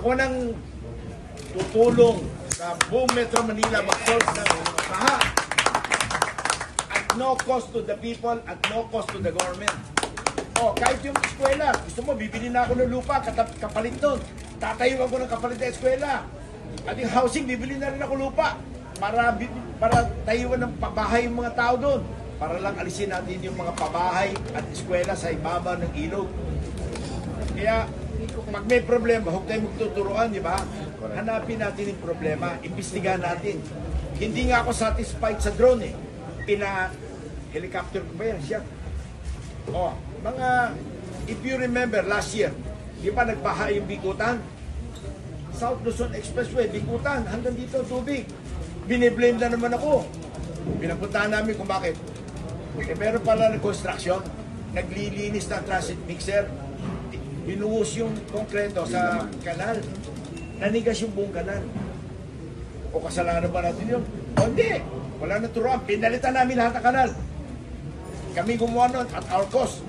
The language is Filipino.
Ako nang tutulong sa buong Metro Manila mag-solve ng baha. At no cost to the people, at no cost to the government. O, kahit yung eskwela, gusto mo, bibili na ako ng lupa, kapalit nun. Tatayo ako ng kapalit na eskwela. At yung housing, bibili na rin ako lupa. Para, para tayuan ng pabahay yung mga tao doon. Para lang alisin natin yung mga pabahay at eskwela sa ibaba ng ilog. Kaya, pag may problema, huwag tayong magtuturuan, di ba? Hanapin natin yung problema, imbestigahan natin. Hindi nga ako satisfied sa drone eh. Pina helicopter ko ba yan? Siya. Oh, mga, if you remember last year, di ba nagbaha yung Bikutan? South Luzon Expressway, Bikutan, hanggang dito tubig. Biniblame na naman ako. Pinapuntahan namin kung bakit. Eh, meron pala ng construction, naglilinis ng transit mixer, binuhos yung konkreto sa kanal. Nanigas yung buong kanal. O kasalanan ba natin yun? O hindi. Wala na turuan. Pinalitan namin lahat ng kanal. Kami gumawa nun at our cost.